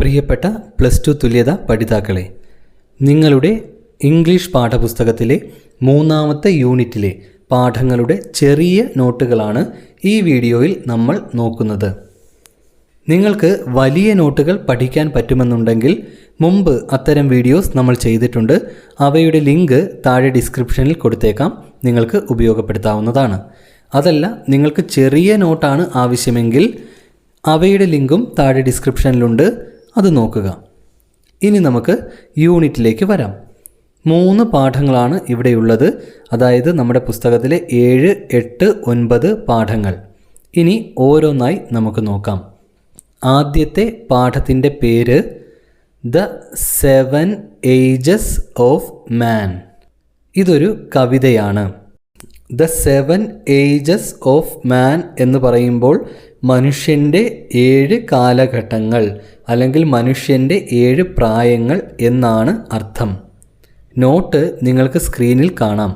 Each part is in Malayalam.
പ്രിയപ്പെട്ട പ്ലസ് ടു തുല്യത പഠിതാക്കളെ നിങ്ങളുടെ ഇംഗ്ലീഷ് പാഠപുസ്തകത്തിലെ മൂന്നാമത്തെ യൂണിറ്റിലെ പാഠങ്ങളുടെ ചെറിയ നോട്ടുകളാണ് ഈ വീഡിയോയിൽ നമ്മൾ നോക്കുന്നത്. നിങ്ങൾക്ക് വലിയ നോട്ടുകൾ പഠിക്കാൻ പറ്റുമെന്നുണ്ടെങ്കിൽ മുമ്പ് അത്തരം വീഡിയോസ് നമ്മൾ ചെയ്തിട്ടുണ്ട്. അവയുടെ ലിങ്ക് താഴെ ഡിസ്ക്രിപ്ഷനിൽ കൊടുത്തേക്കാം. നിങ്ങൾക്ക് ഉപയോഗപ്പെടുത്താവുന്നതാണ്. അതല്ല നിങ്ങൾക്ക് ചെറിയ നോട്ടാണ് ആവശ്യമെങ്കിൽ അവയുടെ ലിങ്കും താഴെ ഡിസ്ക്രിപ്ഷനിലുണ്ട്. അത് നോക്കുക. ഇനി നമുക്ക് യൂണിറ്റിലേക്ക് വരാം. മൂന്ന് പാഠങ്ങളാണ് ഇവിടെയുള്ളത്. അതായത് നമ്മുടെ പുസ്തകത്തിലെ ഏഴ് എട്ട് ഒൻപത് പാഠങ്ങൾ. ഇനി ഓരോന്നായി നമുക്ക് നോക്കാം. ആദ്യത്തെ പാഠത്തിന്റെ പേര് the seven ages of man. ഇതൊരു കവിതയാണ്. The seven ages of man എന്ന് പറയുമ്പോൾ മനുഷ്യന്റെ ഏഴ് കാലഘട്ടങ്ങൾ അല്ലെങ്കിൽ മനുഷ്യന്റെ ഏഴ് പ്രായങ്ങൾ എന്നാണ് അർത്ഥം. നോട്ട് നിങ്ങൾക്ക് സ്ക്രീനിൽ കാണാം.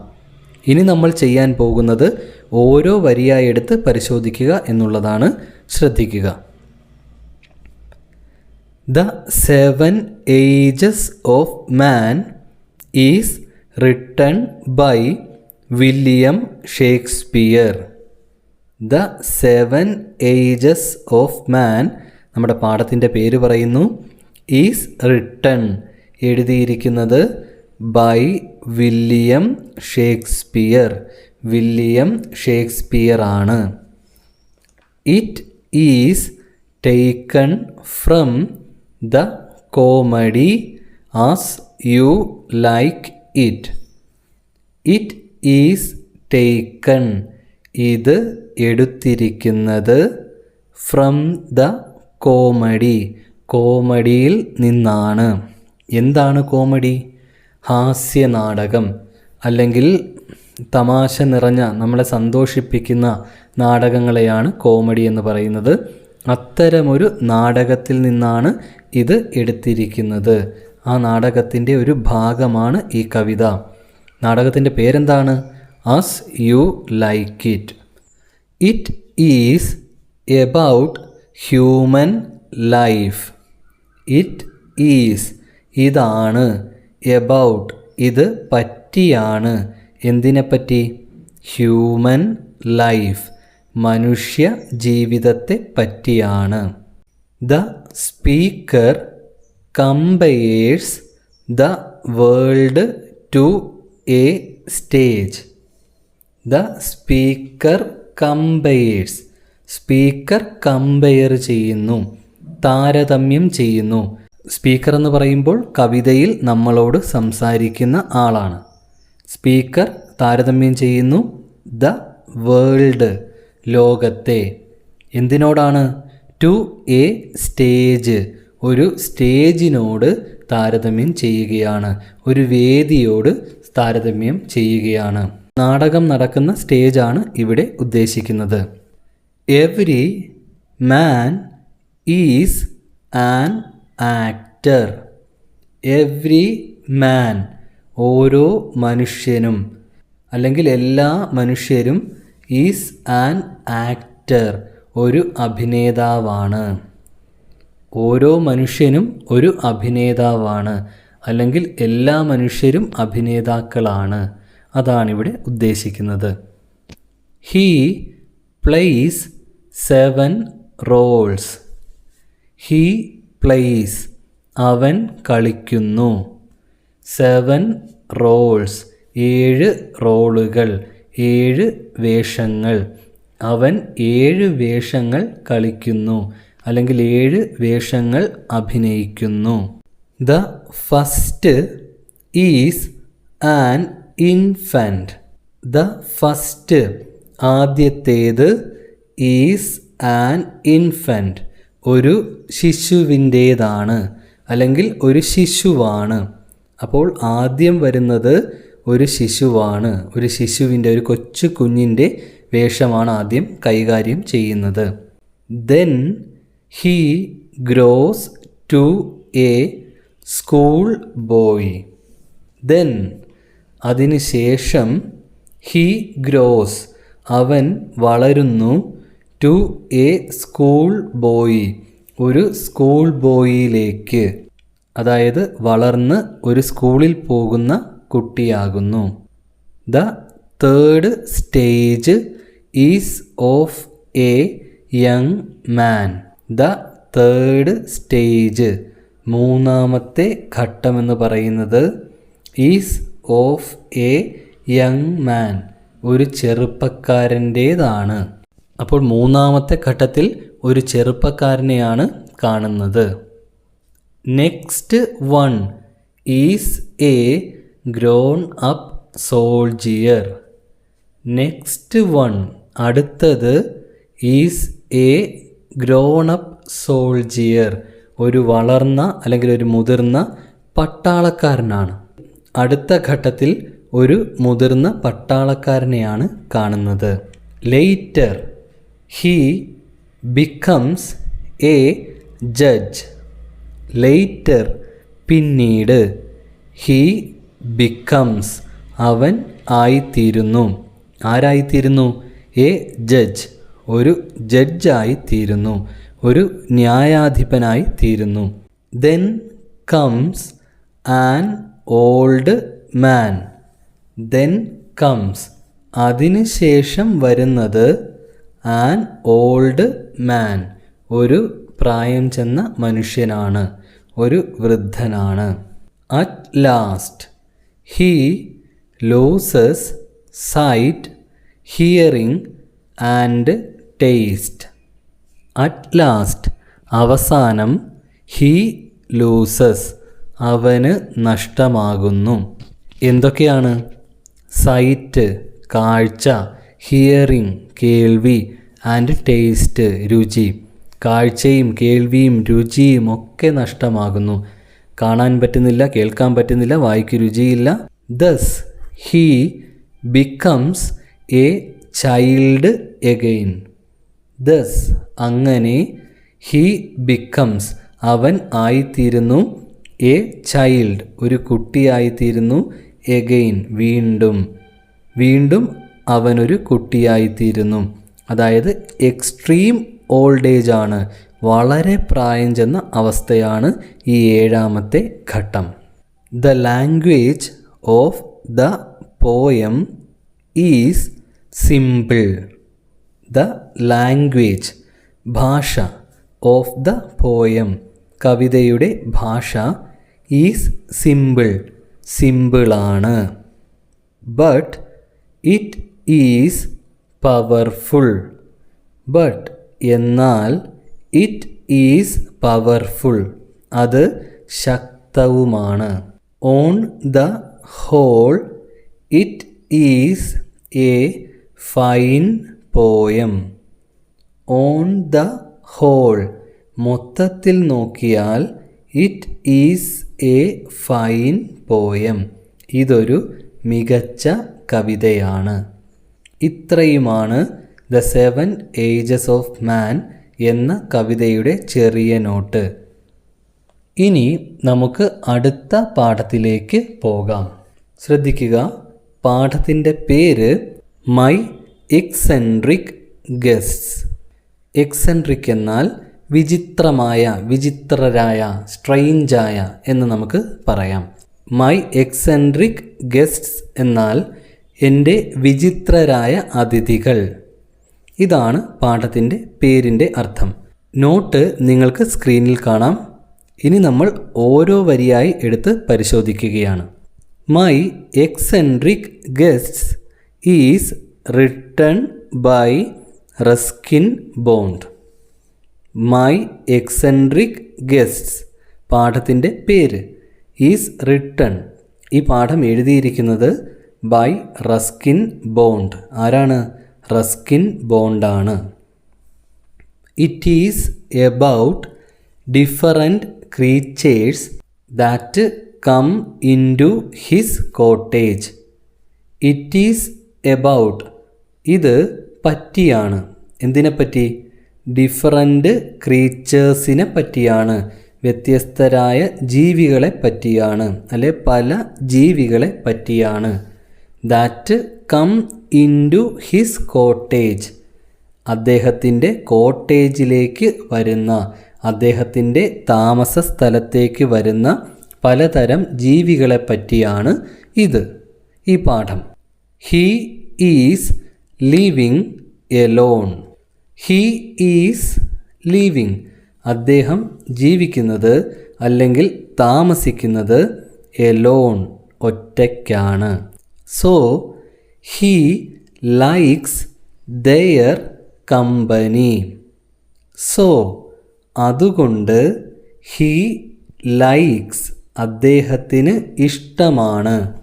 ഇനി നമ്മൾ ചെയ്യാൻ പോകുന്നത് ഓരോ വരിയായി എടുത്ത് പരിശോധിക്കുക എന്നുള്ളതാണ്. ശ്രദ്ധിക്കുക. The seven ages of man is written by William Shakespeare the seven ages of man നമ്മുടെ പാഠത്തിന്റെ പേര് പറയുന്നു. ഈസ് റിട്ടൺ എഴുതിയിരിക്കുന്നത് by William Shakespeare William Shakespeare ആണ്. It is taken from the comedy as you like it it is taken ഇത് എടുത്തിരിക്കുന്നത് ഫ്രം ദ കോമഡി. കോമഡിയിൽ നിന്നാണ്. എന്താണ് കോമഡി? ഹാസ്യനാടകം അല്ലെങ്കിൽ തമാശ നിറഞ്ഞ നമ്മളെ സന്തോഷിപ്പിക്കുന്ന നാടകങ്ങളെയാണ് കോമഡി എന്ന് പറയുന്നത്. അത്തരമൊരു നാടകത്തിൽ നിന്നാണ് ഇത് എടുത്തിരിക്കുന്നത്. ആ നാടകത്തിന്റെ ഒരു ഭാഗമാണ് ഈ കവിത. നാടകത്തിന്റെ പേരെന്താണ്? As you like it it is about human life it is ഇതാണ്. എബൌട്ട് ഇത് പറ്റിയാണ്. എന്തിനെപ്പറ്റി? ഹ്യൂമൻ ലൈഫ് മനുഷ്യ ജീവിതത്തെ പറ്റിയാണ്. The speaker compares the world to a stage the speaker compares speaker compare ചെയ്യുന്നു താരതമ്യം ചെയ്യുന്നു. സ്പീക്കർ എന്ന് പറയുമ്പോൾ കവിതയിൽ നമ്മളോട് സംസാരിക്കുന്ന ആളാണ്. സ്പീക്കർ താരതമ്യം ചെയ്യുന്നു ദ വേൾഡ് ലോകത്തെ. എന്തിനോടാണ്? To a stage. ഒരു സ്റ്റേജിനോട് താരതമ്യം ചെയ്യുകയാണ്. ഒരു വേദിയോട് താരതമ്യം ചെയ്യുകയാണ്. നാടകം നടക്കുന്ന സ്റ്റേജാണ് ഇവിടെ ഉദ്ദേശിക്കുന്നത്. Every man is an actor every man ഓരോ മനുഷ്യനും അല്ലെങ്കിൽ എല്ലാ മനുഷ്യരും ഈസ് ആൻ ആക്ടർ ഒരു അഭിനേതാവാണ്. ഓരോ മനുഷ്യനും ഒരു അഭിനേതാവാണ് അല്ലെങ്കിൽ എല്ലാ മനുഷ്യരും അഭിനേതാക്കളാണ്. അതാണിവിടെ ഉദ്ദേശിക്കുന്നത്. He plays seven roles he plays അവൻ കളിക്കുന്നു. സെവൻ റോൾസ് ഏഴ് റോളുകൾ. ഏഴ് വേഷങ്ങൾ. അവൻ ഏഴ് വേഷങ്ങൾ കളിക്കുന്നു. അല്ലെങ്കിൽ ഏഴ് വേഷങ്ങൾ അഭിനയിക്കുന്നു. The first is an infant the first ആദ്യത്തേത് ഈസ് ആൻ ഇൻഫന്റ് ഒരു ശിശുവിന്റേതാണ് അല്ലെങ്കിൽ ഒരു ശിശുവാണ്. അപ്പോൾ ആദ്യം വരുന്നത് ഒരു ശിശുവാണ്. ഒരു ശിശുവിന്റെ ഒരു കൊച്ചു കുഞ്ഞിന്റെ വേഷമാണ് ആദ്യം കൈകാര്യം ചെയ്യുന്നത്. Then he grows to a school boy then അതിനുശേഷം ഹീ ഗ്രോസ് അവൻ വളരുന്നു ടു എ സ്കൂൾ ബോയ് ഒരു സ്കൂൾ ബോയിലേക്ക് അതായത് വളർന്ന് ഒരു സ്കൂളിൽ പോകുന്ന കുട്ടിയാകുന്നു. The third stage is of a young man the third stage മൂന്നാമത്തെ ഘട്ടമെന്ന് പറയുന്നത് is of a young man ഒരു ചെറുപ്പക്കാരന്റേതാണ്. അപ്പോൾ മൂന്നാമത്തെ ഘട്ടത്തിൽ ഒരു ചെറുപ്പക്കാരനെയാണ് കാണുന്നത്. Next one is a grown up soldier next one അടുത്തത് is a grown up soldier ഒരു വളർന്ന അല്ലെങ്കിൽ ഒരു മുതിർന്ന പട്ടാളക്കാരനാണ്. അടുത്ത ഘട്ടത്തിൽ ഒരു മുതിർന്ന പട്ടാളക്കാരനെയാണ് കാണുന്നത്. Later he becomes a judge later പിന്നീട് ഹീ ബിക്കംസ് അവൻ ആയിത്തീരുന്നു. ആരായിത്തീരുന്നു? എ ജഡ്ജ് ഒരു ജഡ്ജായി തീരുന്നു ഒരു ന്യായാധിപനായി തീരുന്നു then comes an old man then comes അതിനുശേഷം വരുന്നത് ആൻ ഓൾഡ് മാൻ ഒരു പ്രായം ചെന്ന മനുഷ്യനാണ്. ഒരു വൃദ്ധനാണ്. At last he loses sight hearing and taste at last അവസാനം ഹീ ലൂസസ് അവന് നഷ്ടമാകുന്നു. എന്തൊക്കെയാണ്? സൈറ്റ് കാഴ്ച ഹിയറിംഗ് കേൾവി ആൻഡ് ടേസ്റ്റ് രുചി. കാഴ്ചയും കേൾവിയും രുചിയും ഒക്കെ നഷ്ടമാകുന്നു. കാണാൻ പറ്റുന്നില്ല കേൾക്കാൻ പറ്റുന്നില്ല വായിക്ക് രുചിയില്ല. Thus he becomes a child again thus അങ്ങനെ ഹീ ബിക്കംസ് അവൻ ആയിത്തീരുന്നു എ ചൈൽഡ് ഒരു കുട്ടിയായിത്തീരുന്നു എഗെയിൻ വീണ്ടും വീണ്ടും അവനൊരു കുട്ടിയായിത്തീരുന്നു. അതായത് എക്സ്ട്രീം ഓൾഡ് ഏജ് ആണ് വളരെ പ്രായം ചെന്ന അവസ്ഥയാണ് ഈ ഏഴാമത്തെ ഘട്ടം. The language of the poem is simple the language ഭാഷ ഓഫ് ദ പോയം. കവിതയുടെ ഭാഷ ഈസ് സിമ്പിൾ സിമ്പിളാണ് but it is powerful but എന്നാൽ ഇറ്റ് ഈസ് പവർഫുൾ അത് ശക്തവുമാണ്. On the whole it is a fine poem on the whole മൊത്തത്തിൽ നോക്കിയാൽ it is a fine poem. ഇതൊരു മികച്ച കവിതയാണ്. ഇത്രയുമാണ് the seven ages of man എന്ന കവിതയുടെ ചെറിയ നോട്ട്. ഇനി നമുക്ക് അടുത്ത പാഠത്തിലേക്ക് പോകാം. ശ്രദ്ധിക്കുക. പാഠത്തിന്റെ പേര് മൈ എക്സെൻട്രിക് ഗസ്റ്റ്സ് എക്സെൻട്രിക് എന്നാൽ വിചിത്രമായ വിചിത്രരായ സ്ട്രെയിഞ്ചായ എന്ന് നമുക്ക് പറയാം. മൈ എക്സെൻട്രിക് ഗസ്റ്റ്സ് എന്നാൽ എന്റെ വിചിത്രരായ അതിഥികൾ. ഇതാണ് പാഠത്തിന്റെ പേരിന്റെ അർത്ഥം. നോട്ട് നിങ്ങൾക്ക് സ്ക്രീനിൽ കാണാം. ഇനി നമ്മൾ ഓരോ വരിയായി എടുത്ത് പരിശോധിക്കുകയാണ്. My eccentric guests is return by Ruskin Bond. My eccentric guests പാഠത്തിന്റെ പേര് ഈസ് റിട്ടൺ ഈ പാഠം എഴുതിയിരിക്കുന്നത് ബൈ റസ്കിൻ ബോണ്ട് ആരാണ്? Ruskin ബോണ്ടാണ് it is about different creatures that come into his cottage it is about ഇത് പറ്റിയാണ്. എന്തിനെപ്പറ്റി? ഡിഫറന്റ് ക്രീച്ചേഴ്സിനെ പറ്റിയാണ് വ്യത്യസ്തരായ ജീവികളെ പറ്റിയാണ് അല്ലെ പല ജീവികളെ പറ്റിയാണ്. That come into his cottage അദ്ദേഹത്തിന്റെ കോട്ടേജിലേക്ക് വരുന്ന അദ്ദേഹത്തിന്റെ താമസ സ്ഥലത്തേക്ക് വരുന്ന പലതരം ജീവികളെ പറ്റിയാണ് ഇത്. ഈ പാഠം. He is living alone he is living അദ്ദേഹം ജീവിക്കുന്നത് അല്ലെങ്കിൽ താമസിക്കുന്നത് എലോൺ ഒറ്റയ്ക്കാണ്. So he likes their company so അതുകൊണ്ട് ഹീ ലൈക്സ് അദ്ദേഹത്തിന് ഇഷ്ടമാണ്.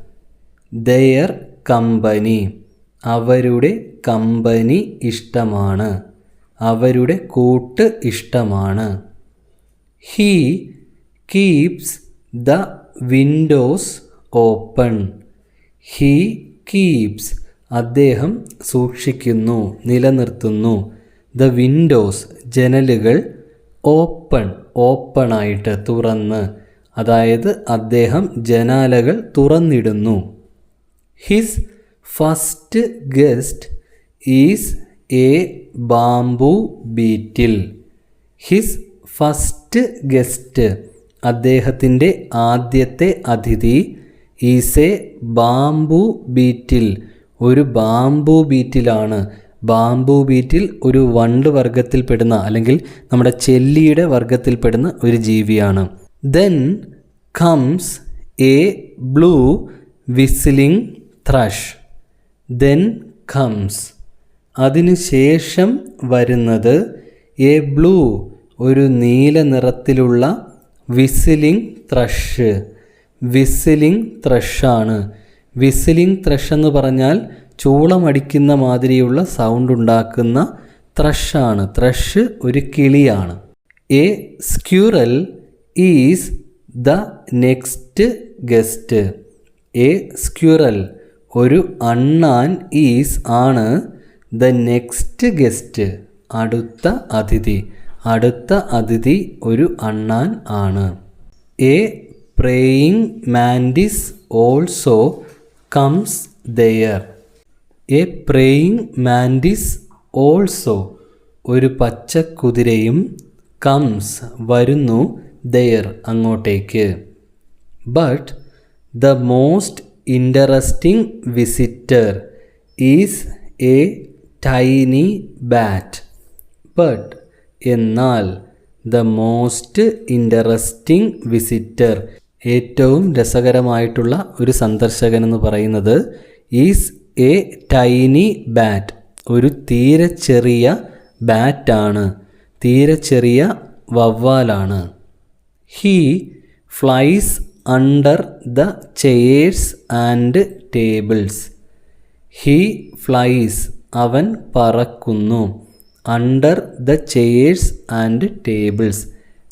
ദയർ കമ്പനി അവരുടെ കമ്പനി ഇഷ്ടമാണ്. അവരുടെ കൂട്ട് ഇഷ്ടമാണ്. He keeps the windows open he keeps അദ്ദേഹം സൂക്ഷിക്കുന്നു നിലനിർത്തുന്നു. ദ വിൻഡോസ് ജനലുകൾ ഓപ്പൺ ഓപ്പണായിട്ട് തുറന്ന്. അതായത് അദ്ദേഹം ജനാലകൾ തുറന്നിടുന്നു. His first guest is a bamboo beetle his first guest അദ്ദേഹത്തിന്റെ ആദ്യത്തെ അതിഥി ഈസ് എ ബാംബു ബീറ്റിൽ ഒരു ബാംബു ബീറ്റിലാണ് ബാംബു ബീറ്റിൽ ഒരു വണ്ട് വർഗത്തിൽപ്പെടുന്ന അല്ലെങ്കിൽ നമ്മുടെ ചെല്ലിയുടെ വർഗത്തിൽപ്പെടുന്ന ഒരു ജീവിയാണ്. Then comes a blue whistling thrush then comes അതിനുശേഷം വരുന്നത് എ ബ്ലൂ ഒരു നീല നിറത്തിലുള്ള വിസിലിംഗ് ത്രഷ് വിസിലിംഗ് ത്രഷാണ് വിസിലിംഗ് ത്രഷ് എന്ന് പറഞ്ഞാൽ ചൂളമടിക്കുന്ന മാതിരിയുള്ള സൗണ്ട് ഉണ്ടാക്കുന്ന ത്രഷാണ് ത്രഷ് ഒരു കിളിയാണ്. A squirrel is the next guest a squirrel ഒരു അണ്ണാൻ ഈസ് ആണ്. ദ നെക്സ്റ്റ് ഗസ്റ്റ് അടുത്ത അതിഥി. അടുത്ത അതിഥി ഒരു അണ്ണാൻ ആണ്. A praying mantis also comes there a praying mantis also ഒരു പച്ചക്കുതിരയും കംസ് വരുന്നു ദെയർ അങ്ങോട്ടേക്ക്. But the most interesting visitor is a tiny bat but എന്നാൽ ദ മോസ്റ്റ് ഇൻട്രസ്റ്റിംഗ് വിസിറ്റർ ഏറ്റവും രസകരമായിട്ടുള്ള ഒരു സന്ദർശകൻ എന്ന് പറയുന്നത് ഈസ് എ ടൈനി ബാറ്റ് ഒരു തീരെ ചെറിയ ബാറ്റാണ് തീരെ ചെറിയ വവ്വാലാണ്. He flies under the chairs and tables he flies അവൻ പറക്കുന്നു under the chairs and tables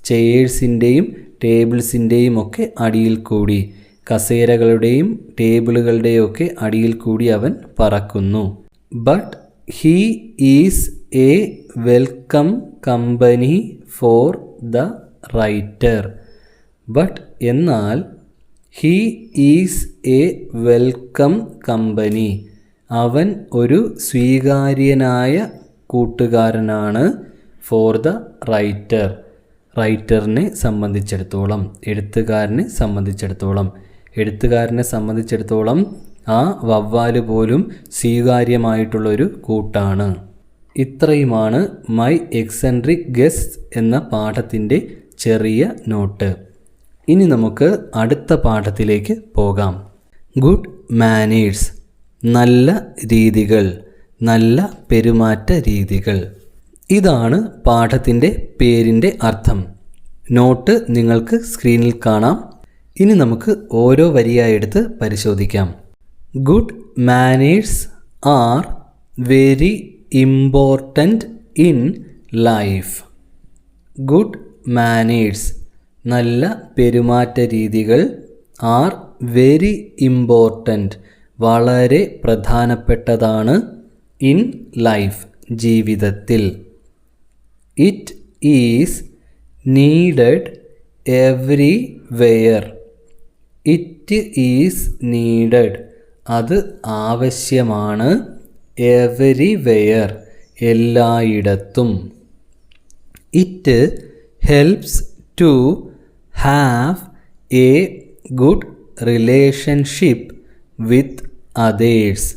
ചെയേഴ്സിന്റെയും ടേബിൾസിന്റെയും ഒക്കെ അടിയിൽ കൂടി. കസേരകളുടെയും ടേബിളുകളുടെയും ഒക്കെ അടിയിൽ കൂടി അവൻ പറക്കുന്നു. But he is a welcome company for the writer but എന്നാൽ he is a welcome company അവൻ ഒരു സ്വീകാര്യനായ കൂട്ടുകാരനാണ് ഫോർ ദ റൈറ്റർ റൈറ്ററിനെ സംബന്ധിച്ചിടത്തോളം എഴുത്തുകാരനെ സംബന്ധിച്ചിടത്തോളം. എഴുത്തുകാരനെ സംബന്ധിച്ചിടത്തോളം ആ വവ്വാൽ പോലും സ്വീകാര്യമായിട്ടുള്ളൊരു കൂട്ടാണ്. ഇത്രയുമാണ് മൈ എക്സെൻട്രിക് ഗസ്റ്റ് എന്ന പാഠത്തിന്റെ ചെറിയ നോട്ട്. ഇനി നമുക്ക് അടുത്ത പാഠത്തിലേക്ക് പോകാം. ഗുഡ് മാനേഴ്സ് നല്ല രീതികൾ നല്ല പെരുമാറ്റ രീതികൾ. ഇതാണ് പാഠത്തിന്റെ പേരിന്റെ അർത്ഥം. നോട്ട് നിങ്ങൾക്ക് സ്ക്രീനിൽ കാണാം. ഇനി നമുക്ക് ഓരോ വരിയായെടുത്ത് പരിശോധിക്കാം. Good manners are very important in life good manners നല്ല പെരുമാറ്റ രീതികൾ ആർ വെരി ഇമ്പോർട്ടന്റ് വളരെ പ്രധാനപ്പെട്ടതാണ് ഇൻ ലൈഫ് ജീവിതത്തിൽ. It is needed everywhere it is needed അത് ആവശ്യമാണ് എവരി വെയർ എല്ലായിടത്തും. It helps to have a good relationship with others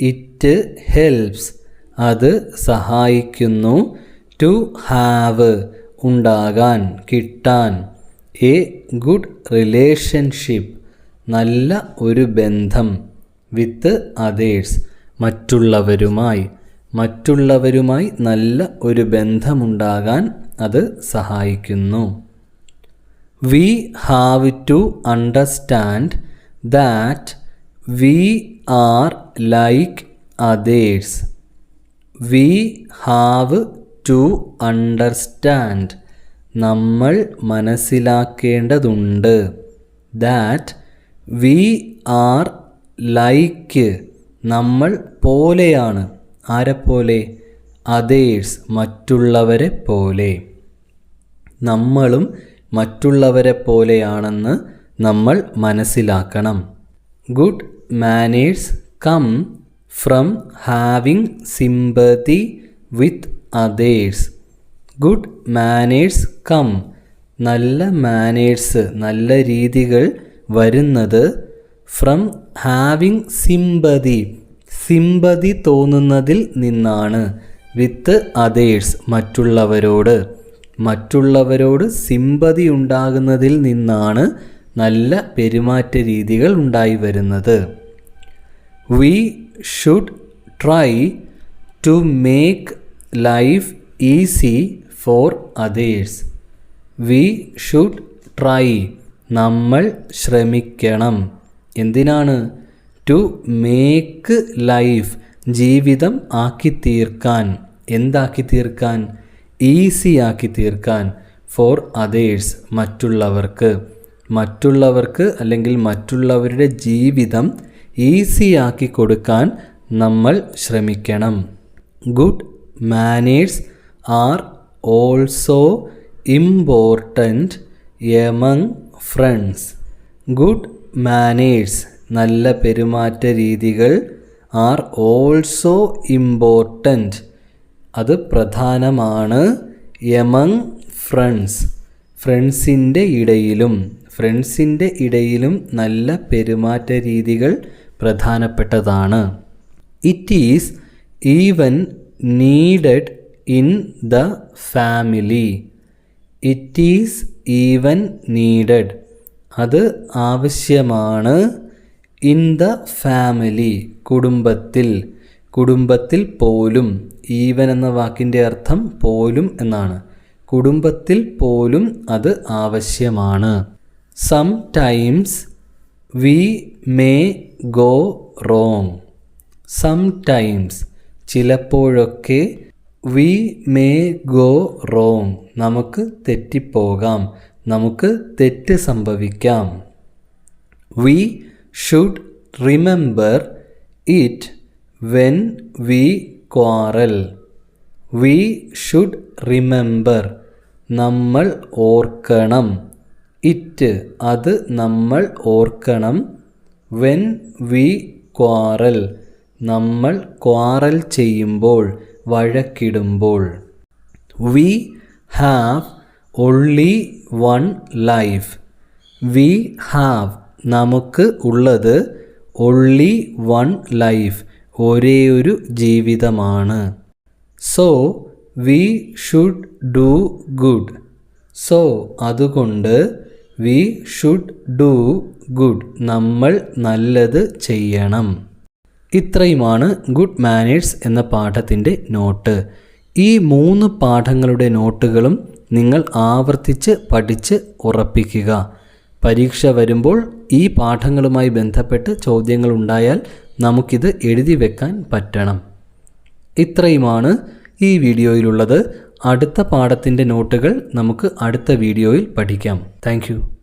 it helps അത് സഹായിക്കുന്നു. ടു ഹാവ് ഉണ്ടാകാൻ കിട്ടാൻ. എ ഗുഡ് റിലേഷൻഷിപ്പ് നല്ല ഒരു ബന്ധം വിത്ത് അതേഴ്സ് മറ്റുള്ളവരുമായി. മറ്റുള്ളവരുമായി നല്ല ഒരു ബന്ധമുണ്ടാകാൻ അത് സഹായിക്കുന്നു. We have to understand that we are like others. We have to understand. നമ്മൾ മനസ്സിലാക്കേണ്ടതുണ്ട് ദാറ്റ് വി ആർ ലൈക്ക് നമ്മൾ പോലെയാണ്. ആരെപ്പോലെ അതേഴ്സ് മറ്റുള്ളവരെ പോലെ. നമ്മളും മറ്റുള്ളവരെ പോലെയാണെന്ന് നമ്മൾ മനസ്സിലാക്കണം. Good. Manners come from having sympathy with others good manners come നല്ല മാനേഴ്സ് നല്ല രീതികൾ വരുന്നത് ഫ്രം ഹാവിങ് സിമ്പതി സിമ്പതി തോന്നുന്നതിൽ നിന്നാണ് വിത്ത് അതേഴ്സ് മറ്റുള്ളവരോട്. മറ്റുള്ളവരോട് സിമ്പതി ഉണ്ടാകുന്നതിൽ നിന്നാണ് നല്ല പെരുമാറ്റ രീതികൾ ഉണ്ടായി വരുന്നത്. We should try to make life easy for others we should try നമ്മൾ ശ്രമിക്കണം. എന്തിനാണ്? ടു മേക്ക് ലൈഫ് ജീവിതം ആക്കി തീർക്കാൻ. എന്താക്കി തീർക്കാൻ? ഈസി ആക്കി തീർക്കാൻ ഫോർ അതേഴ്സ് മറ്റുള്ളവർക്ക്. മറ്റുള്ളവർക്ക് അല്ലെങ്കിൽ മറ്റുള്ളവരുടെ ജീവിതം ഈസിയാക്കി കൊടുക്കാൻ നമ്മൾ ശ്രമിക്കണം. Good manners are also important among friends. Good manners നല്ല പെരുമാറ്റ രീതികൾ ആർ ഓൾസോ ഇമ്പോർട്ടന്റ്. അത് പ്രധാനമാണ് എമംഗ് ഫ്രണ്ട്സ്. ഫ്രണ്ട്സിന്റെ ഇടയിലും ഫ്രണ്ട്സിന്റെ ഇടയിലും നല്ല പെരുമാറ്റ രീതികൾ പ്രധാനപ്പെട്ടതാണ്. It is even needed in the family it is even needed അത് ആവശ്യമാണ് ഇൻ ദ ഫാമിലി കുടുംബത്തിൽ. കുടുംബത്തിൽ പോലും ഈവൻ എന്ന വാക്കിന്റെ അർത്ഥം പോലും എന്നാണ്. കുടുംബത്തിൽ പോലും അത് ആവശ്യമാണ്. Sometimes we may go wrong sometimes ചിലപ്പോഴൊക്കെ വി മേ ഗോ റോങ് നമുക്ക് തെറ്റിപ്പോകാം. നമുക്ക് തെറ്റ് സംഭവിക്കാം. We should remember it when we quarrel we should remember നമ്മൾ ഓർക്കണം. ഇറ്റ് അത് നമ്മൾ ഓർക്കണം. വെൻ വി ക്വാറൽ നമ്മൾ ക്വാറൽ ചെയ്യുമ്പോൾ വഴക്കിടുമ്പോൾ. We have only one life. We have നമുക്ക് ഉള്ളത് ഒൺലി വൺ ലൈഫ് ഒരേ ഒരു ജീവിതമാണ്. So we should do good. So അതുകൊണ്ട് വി ഷുഡ് ഡു ഗുഡ് നമ്മൾ നല്ലത് ചെയ്യണം. ഇത്രയുമാണ് ഗുഡ് മാനേഴ്സ് എന്ന പാഠത്തിന്റെ നോട്ട്. ഈ മൂന്ന് പാഠങ്ങളുടെ നോട്ടുകളും നിങ്ങൾ ആവർത്തിച്ച് പഠിച്ച് ഉറപ്പിക്കുക. പരീക്ഷ വരുമ്പോൾ ഈ പാഠങ്ങളുമായി ബന്ധപ്പെട്ട് ചോദ്യങ്ങൾ ഉണ്ടായാൽ നമുക്കിത് എഴുതി വെക്കാൻ പറ്റണം. ഇത്രയുമാണ് ഈ വീഡിയോയിലുള്ളത്. അടുത്ത പാഠത്തിന്റെ നോട്ടുകൾ നമുക്ക് അടുത്ത വീഡിയോയിൽ പഠിക്കാം. താങ്ക്